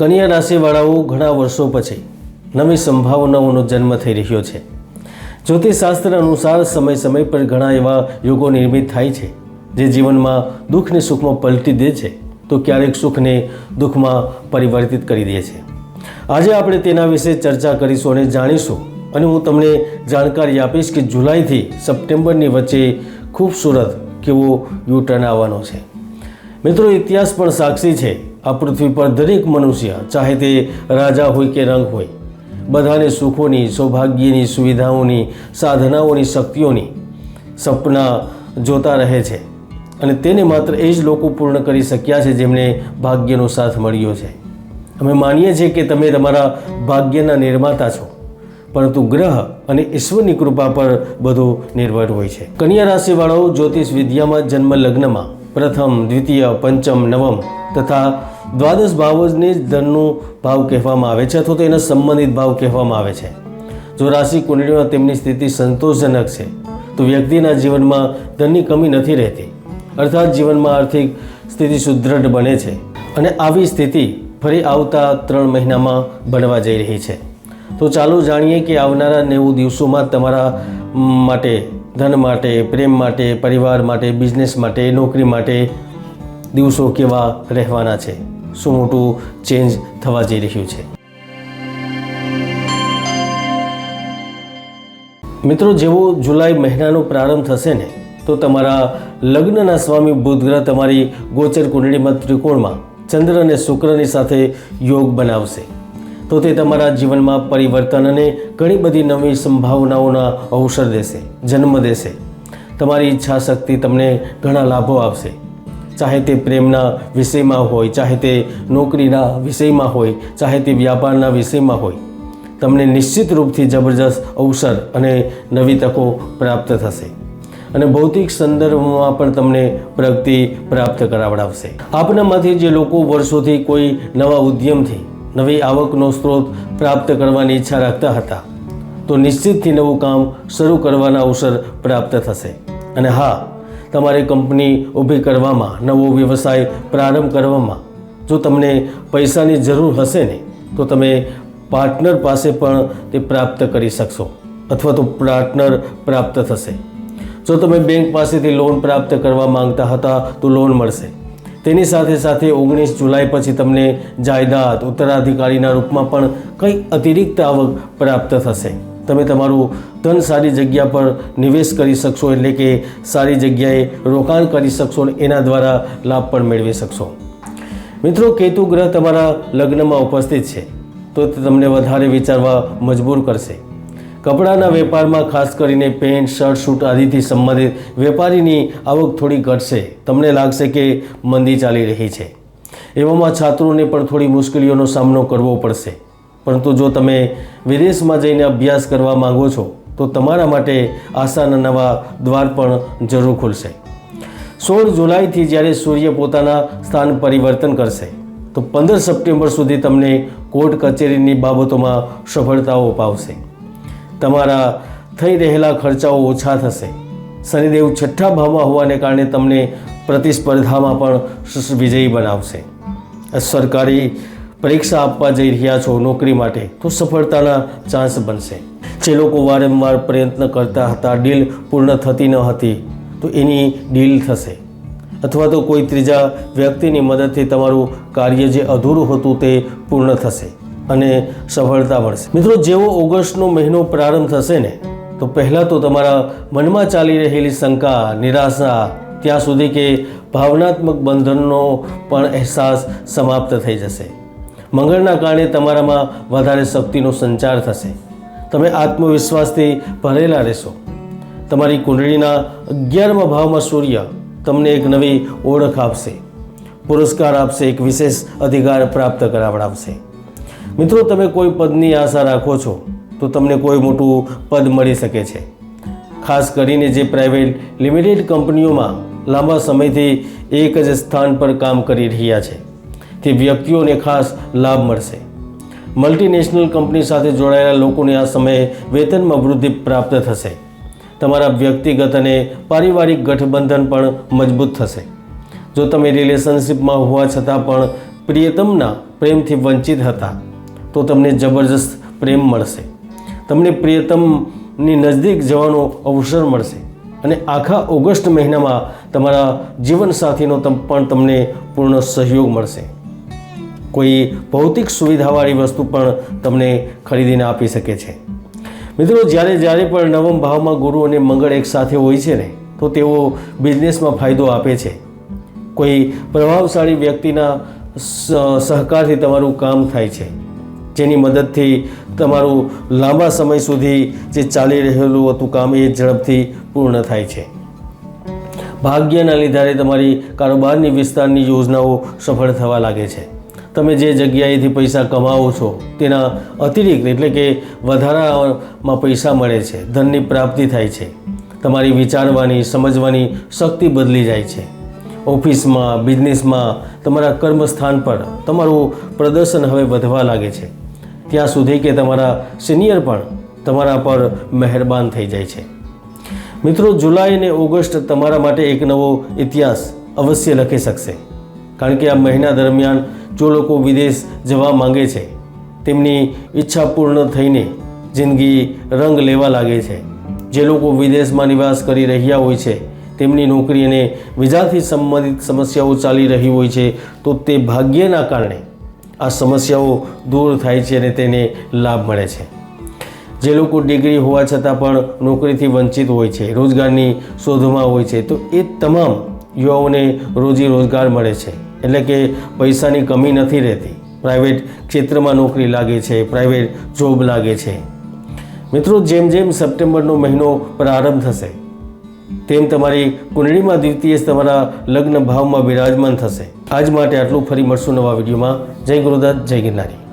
કન્યા રાશિવાળાઓ ઘણા વર્ષો પછી નવી સંભાવનાઓનો જન્મ થઈ રહ્યો છે. જ્યોતિષશાસ્ત્ર અનુસાર સમય સમય પર ઘણા એવા યુગો નિર્મિત થાય છે, જે જીવનમાં દુઃખને સુખમાં પલટી દે છે, તો ક્યારેક સુખને દુઃખમાં પરિવર્તિત કરી દે છે. આજે આપણે તેના વિશે ચર્ચા કરીશું અને જાણીશું અને હું તમને જાણકારી આપીશ કે જુલાઈથી સપ્ટેમ્બરની વચ્ચે ખૂબસૂરત કેવો યુ ટર્ન આવવાનો છે. મિત્રો, ઇતિહાસ પણ સાક્ષી છે આ પૃથ્વી પર દરેક મનુષ્ય ચાહે તે રાજા હોય કે રંગ હોય, બધાને સુખોની, સૌભાગ્યની સુવિધાઓની, સાધનાઓની શક્તિઓની સપના જોતા રહે છે અને તેને માત્ર એ જ લોકો પૂર્ણ કરી શક્યા છે જેમને ભાગ્યનો સાથ મળ્યો છે. અમે માનીએ છીએ કે તમે તમારા ભાગ્યના નિર્માતા છો, પરંતુ ગ્રહ અને ઈશ્વરની કૃપા પર બધું નિર્ભર હોય છે. કન્યા રાશિવાળાઓ જ્યોતિષ વિદ્યામાં જન્મ લગ્નમાં પ્રથમ, દ્વિતીય, પંચમ, નવમ તથા દ્વાદશ ભાવોને જ ધનનું ભાવ કહેવામાં આવે છે અથવા તો એના સંબંધિત ભાવ કહેવામાં આવે છે. જો રાશિ કુંડળીમાં તેમની સ્થિતિ સંતોષજનક છે, તો વ્યક્તિના જીવનમાં ધનની કમી નથી રહેતી. અર્થાત જીવનમાં આર્થિક સ્થિતિ સુદૃઢ બને છે અને આવી સ્થિતિ ફરી આવતા ત્રણ મહિનામાં બનવા જઈ રહી છે. તો ચાલો જાણીએ કે આવનારા નેવું દિવસોમાં તમારા માટે ધન માટે, પ્રેમ માટે, પરિવાર માટે બિઝનેસ માટે, નોકરી માટે દિવસો કેવા રહેવાના છે? શું મોટું ચેન્જ થવા જઈ રહ્યું છે? મિત્રો, જેવો જુલાઈ મહિનાનો પ્રારંભ થશે ને, તો તમારા લગ્નના સ્વામી બુધગ્રહ તમારી ગોચર કુંડળીમાં ત્રિકોણમાં ચંદ્ર અને શુક્રની સાથે યોગ બનાવશે. તો તે તમારા જીવનમાં પરિવર્તન અને ઘણી બધી નવી સંભાવનાઓના અવસર દેશે, જન્મ દેશે. તમારી ઈચ્છા શક્તિ તમને ઘણા લાભો આપશે. ચાહે તે પ્રેમના વિષયમાં હોય, ચાહે તે નોકરીના વિષયમાં હોય, ચાહે તે વ્યાપારના વિષયમાં હોય, તમને નિશ્ચિત રૂપથી જબરજસ્ત અવસર અને નવી તકો પ્રાપ્ત થશે. અને ભૌતિક સંદર્ભમાં પણ તમને પ્રગતિ પ્રાપ્ત કરાવડાવશે. આપનામાંથી જે લોકો વર્ષોથી કોઈ નવા ઉદ્યમથી નવી આવકનો સ્ત્રોત પ્રાપ્ત કરવાની ઈચ્છા રાખતા હતા. તો નિશ્ચિતથી નવું કામ શરૂ કરવાના અવસર પ્રાપ્ત થશે. અને હા, તમારી કંપની ઊભી કરવામાં, નવો વ્યવસાય પ્રારંભ કરવામાં, જો તમને પૈસાની જરૂર હશે ને, તો તમે પાર્ટનર પાસે પણ તે પ્રાપ્ત કરી શકશો. અથવા તો પાર્ટનર પ્રાપ્ત થશે. જો તમે બેંક પાસેથી લોન પ્રાપ્ત કરવા માંગતા હતા, તો લોન મળશે. તેની સાથે સાથે ઓગણીસ જુલાઈ પછી તમને જાયદાદ ઉત્તરાધિકારીના રૂપમાં પણ કંઈ અતિરિક્ત આવક પ્રાપ્ત થશે. તમે તમારું ધન સારી જગ્યા પર નિવેશ કરી શકશો, એટલે કે સારી જગ્યાએ રોકાણ કરી શકશો અને એના દ્વારા લાભ પણ મેળવી શકશો. મિત્રો કેતુ ગ્રહ તમારા લગ્નમાં ઉપસ્થિત છે, તો તે તમને વધારે વિચારવા મજબૂર કરશે. કપડાના વેપારમાં ખાસ કરીને પેન્ટ, શર્ટ શૂટ આદિથી સંબંધિત વેપારીની આવક થોડી ઘટશે. તમને લાગશે કે મંદી ચાલી રહી છે. એવામાં છાત્રોને પણ થોડી મુશ્કેલીઓનો સામનો કરવો પડશે. પરંતુ જો તમે વિદેશમાં જઈને અભ્યાસ કરવા માંગો છો, તો તમારા માટે આશાના નવા દ્વાર પણ જરૂર ખુલશે. સોળ જુલાઈથી જ્યારે સૂર્ય પોતાના સ્થાન પરિવર્તન કરશે, તો પંદર સપ્ટેમ્બર સુધી તમને કોર્ટ કચેરીની બાબતોમાં સફળતાઓ પાવશે તમારા થઈ રહેલા ખર્ચાઓ ઓછા થશે. શનિદેવ છઠ્ઠા ભાવમાં હોવાને કારણે તમને પ્રતિસ્પર્ધામાં પણ વિજયી બનાવશે. સરકારી પરીક્ષા આપવા જઈ રહ્યા છો નોકરી માટે, તો સફળતાના ચાન્સ બનશે. જે લોકો વારંવાર પ્રયત્ન કરતા હતા, ડીલ પૂર્ણ થતી ન હતી, તો એની ડીલ થશે. અથવા તો કોઈ ત્રીજા વ્યક્તિની મદદથી તમારું કાર્ય જે અધૂરું હતું તે પૂર્ણ થશે. અને સફળતા મળશે. મિત્રો, જેવો ઓગસ્ટનો મહિનો પ્રારંભ થશે ને, તો પહેલાં તો તમારા મનમાં ચાલી રહેલી શંકા, નિરાશા, ત્યાં સુધી કે ભાવનાત્મક બંધનનો પણ અહેસાસ સમાપ્ત થઈ જશે. મંગળના કારણે તમારામાં વધારે શક્તિનો સંચાર થશે. તમે આત્મવિશ્વાસથી ભરેલા રહેશો. તમારી કુંડળીના અગિયારમા ભાવમાં સૂર્ય તમને એક નવી ઓળખ આપશે. પુરસ્કાર આપશે, એક વિશેષ અધિકાર પ્રાપ્ત કરાવડાવશે. મિત્રો, તમે કોઈ પદની આશા રાખો છો, તો તમને કોઈ મોટું પદ મળી શકે છે. ખાસ કરીને જે પ્રાઇવેટ લિમિટેડ કંપનીઓમાં લાંબા સમયથી એક જ સ્થાન પર કામ કરી રહ્યા છે, તે વ્યક્તિઓને ખાસ લાભ મળશે. મલ્ટીનેશનલ કંપની સાથે જોડાયેલા લોકોને આ સમયે વેતનમાં વૃદ્ધિ પ્રાપ્ત થશે. તમારા વ્યક્તિગત અને પારિવારિક ગઠબંધન પણ મજબૂત થશે. જો તમે રિલેશનશિપમાં હોવા છતાં પણ પ્રિયતમના પ્રેમથી વંચિત હતા તો તમને જબરજસ્ત પ્રેમ મળશે. તમને પ્રિયતમની નજદીક જવાનો અવસર મળશે. અને આખા ઓગસ્ટ મહિનામાં તમારા જીવનસાથીનો પણ તમને પૂર્ણ સહયોગ મળશે. કોઈ ભૌતિક સુવિધાવાળી વસ્તુ પણ તમને ખરીદીને આપી શકે છે. મિત્રો, જ્યારે જ્યારે પણ નવમ ભાવમાં ગુરુ અને મંગળ એક સાથે હોય છે ને, તો તેઓ બિઝનેસમાં ફાયદો આપે છે. કોઈ પ્રભાવશાળી વ્યક્તિના સહકારથી તમારું કામ થાય છે. જેની મદદથી તમારું લાંબા સમય સુધી જે ચાલી રહેલું હતું કામ એ ઝડપથી પૂર્ણ થાય છે. ભાગ્યના લીધે તમારી કારોબારની વિસ્તારની યોજનાઓ સફળ થવા લાગે છે. તમે જે જગ્યાએથી પૈસા કમાવો છો તેના અતિરિક્ત એટલે કે વધારામાં પૈસા મળે છે, ધનની પ્રાપ્તિ થાય છે. તમારી વિચારવાની, સમજવાની શક્તિ બદલી જાય છે. ઓફિસમાં, બિઝનેસમાં તમારા કર્મસ્થાન પર તમારું પ્રદર્શન હવે વધવા લાગે છે. ત્યાં સુધી કે તમારા સિનિયર પણ તમારા પર મહેરબાન થઈ જાય છે. મિત્રો, જુલાઈ અને ઓગસ્ટ તમારા માટે એક નવો ઇતિહાસ અવશ્ય લખી શકશે. કારણ કે આ મહિના દરમિયાન જો લોકો વિદેશ જવા માંગે છે, તેમની ઈચ્છા પૂર્ણ થઈને જિંદગી રંગ લેવા લાગે છે. જે લોકો વિદેશમાં નિવાસ કરી રહ્યા હોય છે, તેમની નોકરી અને વિઝાથી સંબંધિત સમસ્યાઓ ચાલી રહી હોય છે, તો તે ભાગ્યના કારણે આ સમસ્યાઓ દૂર થાય છે અને તેને લાભ મળે છે. જે લોકો ડિગ્રી હોવા છતાં પણ નોકરીથી વંચિત હોય છે, રોજગારની શોધમાં હોય છે, તો એ તમામ યુવાઓને રોજી રોજગાર મળે છે. એટલે કે પૈસાની કમી નથી રહેતી. પ્રાઇવેટ ક્ષેત્રમાં નોકરી લાગે છે, પ્રાઇવેટ જોબ લાગે છે. મિત્રો, જેમ જેમ સપ્ટેમ્બરનો મહિનો પ્રારંભ થશે, તેમ તમારી કુંડળીમાં દ્વિતીય તમારા લગ્ન ભાવમાં બિરાજમાન થશે. આજ માટે આટલું. ફરી મળશું નવા વિડીયોમાં. જય ગુરુદત્ત જય ગિરનારી.